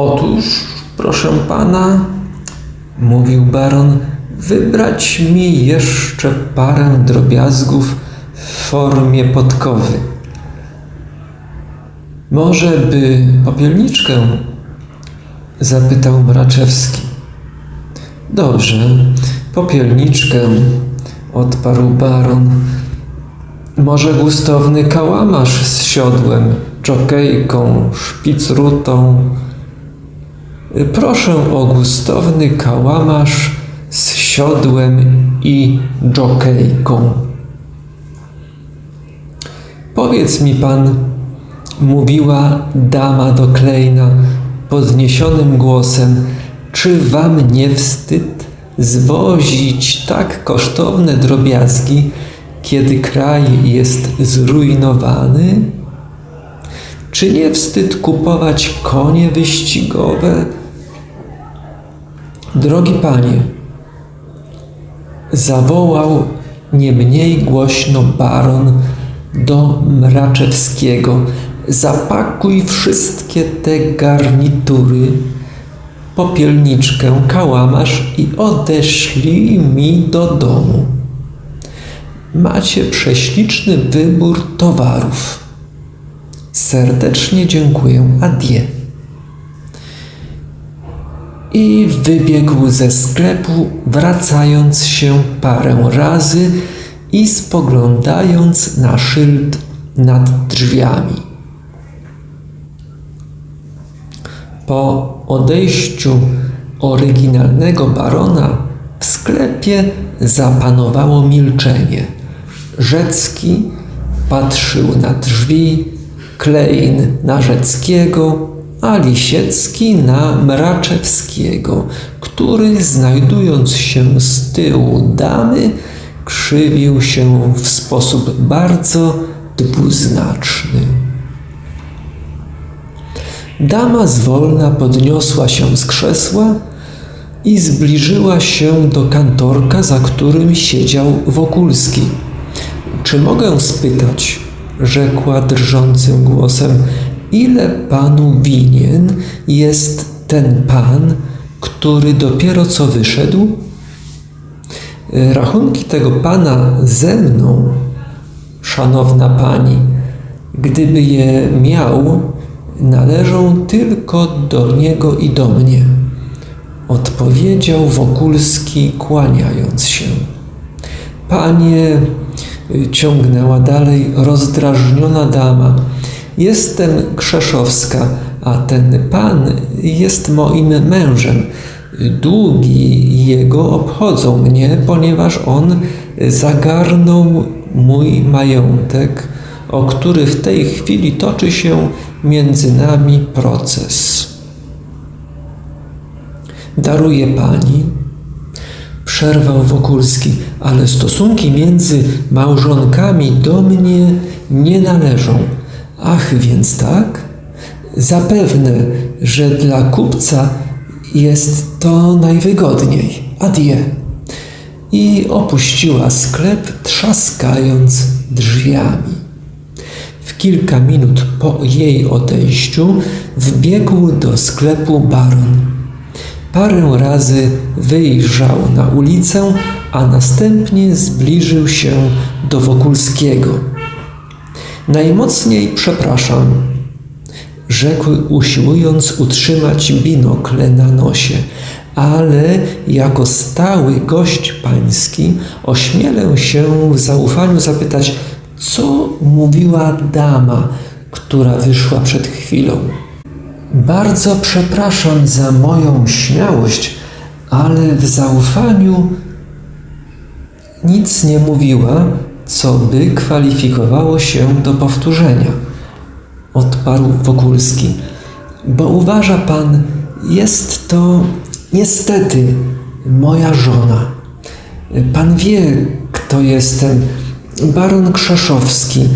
Otóż, proszę pana, mówił baron, wybrać mi jeszcze parę drobiazgów w formie podkowy. Może by popielniczkę? zapytał Mraczewski. Dobrze, popielniczkę, odparł baron. Może gustowny kałamarz z siodłem, czokejką, szpicrutą. Proszę o gustowny kałamarz z siodłem i dżokejką. Powiedz mi pan, mówiła dama do Klejna podniesionym głosem, czy wam nie wstyd zwozić tak kosztowne drobiazgi, kiedy kraj jest zrujnowany? Czy nie wstyd kupować konie wyścigowe? Drogi panie, zawołał nie mniej głośno baron do Mraczewskiego. Zapakuj wszystkie te garnitury, popielniczkę, kałamarz i odeszlij mi do domu. Macie prześliczny wybór towarów. Serdecznie dziękuję. Adie. I wybiegł ze sklepu, wracając się parę razy i spoglądając na szyld nad drzwiami. Po odejściu oryginalnego barona w sklepie zapanowało milczenie. Rzecki patrzył na drzwi, Klein na Rzeckiego, a Lisiecki na Mraczewskiego, który znajdując się z tyłu damy, krzywił się w sposób bardzo dwuznaczny. Dama zwolna podniosła się z krzesła i zbliżyła się do kantorka, za którym siedział Wokulski. Czy mogę spytać, rzekła drżącym głosem, ile panu winien jest ten pan, który dopiero co wyszedł? Rachunki tego pana ze mną, szanowna pani, gdyby je miał, należą tylko do niego i do mnie, odpowiedział Wokulski, kłaniając się. Panie, ciągnęła dalej rozdrażniona dama, jestem Krzeszowska, a ten pan jest moim mężem. Długi jego obchodzą mnie, ponieważ on zagarnął mój majątek, o który w tej chwili toczy się między nami proces. Daruje pani, przerwał Wokulski, ale stosunki między małżonkami do mnie nie należą. Ach, więc tak? Zapewne, że dla kupca jest to najwygodniej. Adie. I opuściła sklep, trzaskając drzwiami. W kilka minut po jej odejściu wbiegł do sklepu baron. Parę razy wyjrzał na ulicę, a następnie zbliżył się do Wokulskiego. Najmocniej przepraszam, rzekł usiłując utrzymać binokle na nosie, ale jako stały gość pański ośmielę się w zaufaniu zapytać, co mówiła dama, która wyszła przed chwilą. Bardzo przepraszam za moją śmiałość, ale w zaufaniu nic nie mówiła, co by kwalifikowało się do powtórzenia. Odparł Wokulski, bo uważa pan, jest to niestety moja żona. Pan wie, kto jestem. Baron Krzeszowski.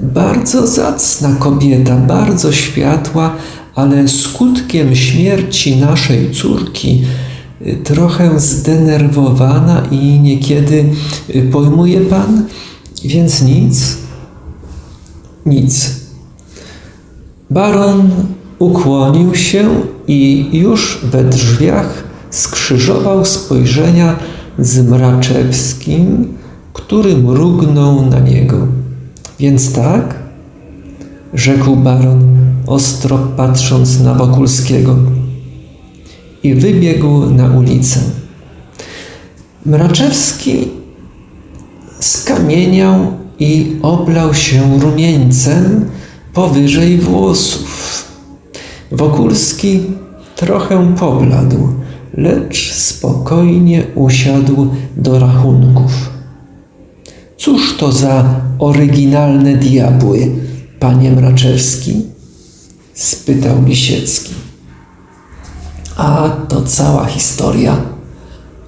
Bardzo zacna kobieta, bardzo światła, ale skutkiem śmierci naszej córki trochę zdenerwowana i niekiedy y, pojmuje pan, więc nic, nic. Baron Ukłonił się i już we drzwiach skrzyżował spojrzenia z Mraczewskim, który mrugnął na niego. Więc tak? rzekł baron, ostro patrząc na Wokulskiego. I wybiegł na ulicę. Mraczewski skamieniał i oblał się rumieńcem powyżej włosów. Wokulski trochę pobladł, lecz spokojnie usiadł do rachunków. Cóż to za oryginalne diabły, panie Mraczewski? spytał Lisiecki. A to cała historia,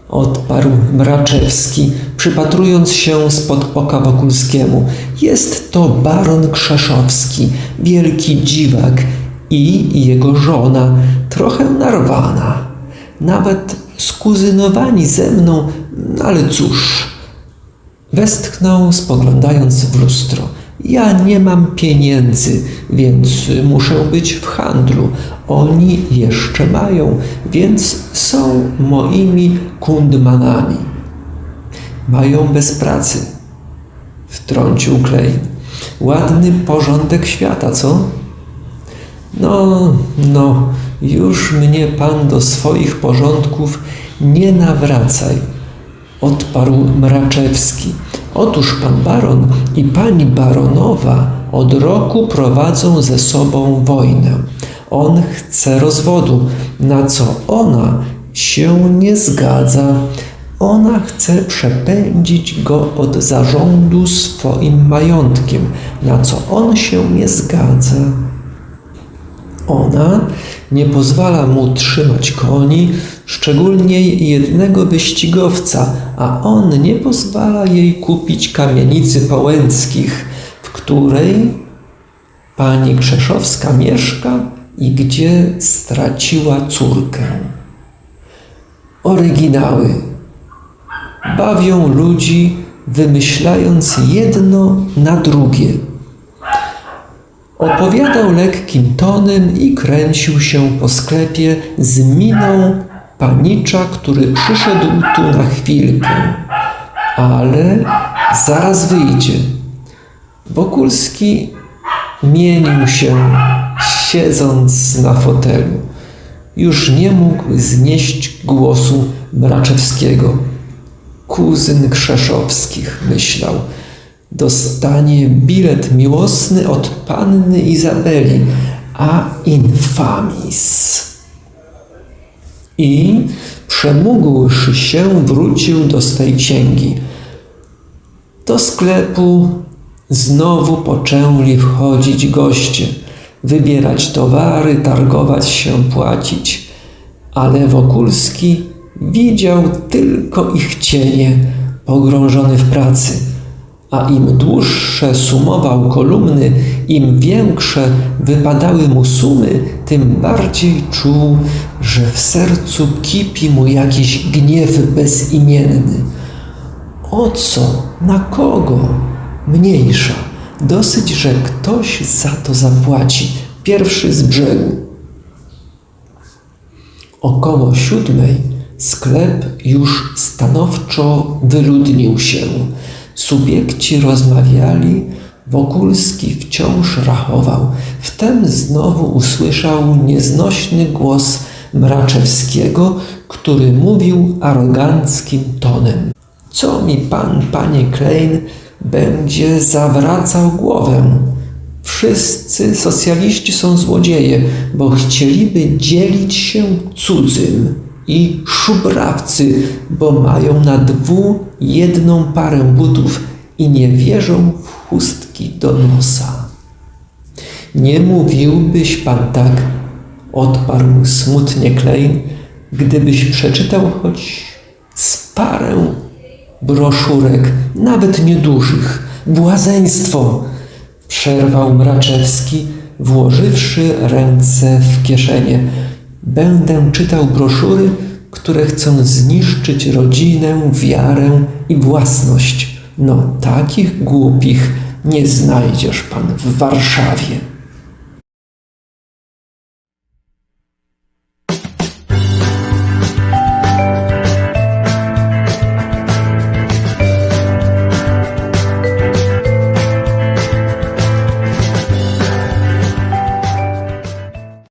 odparł Mraczewski, przypatrując się spod oka Wokulskiemu. Jest to baron Krzeszowski, wielki dziwak i jego żona, trochę narwana. Nawet skuzynowani ze mną, ale cóż. Westchnął, spoglądając w lustro. Ja nie mam pieniędzy, więc muszę być w handlu. Oni jeszcze mają, więc są moimi kundmanami. Mają bez pracy, wtrącił Klein. Ładny porządek świata, co? No, no, już mnie pan do swoich porządków nie nawracaj, odparł Mraczewski. Otóż pan baron i pani baronowa od roku prowadzą ze sobą wojnę. On chce rozwodu, na co ona się nie zgadza. Ona chce przepędzić go od zarządu swoim majątkiem, na co on się nie zgadza. Ona nie pozwala mu trzymać koni, szczególnie jednego wyścigowca, a on nie pozwala jej kupić kamienicy Połęckich, w której pani Krzeszowska mieszka i gdzie straciła córkę. Oryginały bawią ludzi, wymyślając jedno na drugie. Opowiadał lekkim tonem i kręcił się po sklepie z miną panicza, który przyszedł tu na chwilkę, ale zaraz wyjdzie. Wokulski mienił się, siedząc na fotelu. Już nie mógł znieść głosu Mraczewskiego. Kuzyn Krzeszowskich, myślał dostanie bilet miłosny od panny Izabeli, a infamis. I przemógłszy się, wrócił do swej księgi. Do sklepu znowu poczęli wchodzić goście, wybierać towary, targować się, płacić. Ale Wokulski widział tylko ich cienie, pogrążony w pracy a im dłuższe sumował kolumny, im większe wypadały mu sumy, tym bardziej czuł, że w sercu kipi mu jakiś gniew bezimienny. O co? Na kogo? Mniejsza. Dosyć, że ktoś za to zapłaci. Pierwszy z brzegu. Około siódmej sklep już stanowczo wyludnił się. Subiekci rozmawiali, Wokulski wciąż rachował. Wtem znowu usłyszał nieznośny głos Mraczewskiego, który mówił aroganckim tonem. Co mi pan, panie Klein, będzie zawracał głowę? Wszyscy socjaliści są złodzieje, bo chcieliby dzielić się cudzym i szubrawcy, bo mają na dwu jedną parę butów i nie wierzą w chustki do nosa. Nie mówiłbyś pan tak, odparł smutnie Klein, gdybyś przeczytał choć z parę broszurek, nawet niedużych. Błazeństwo! Przerwał Mraczewski, włożywszy ręce w kieszenie. Będę czytał broszury, które chcą zniszczyć rodzinę, wiarę i własność. No, takich głupich nie znajdziesz pan w Warszawie.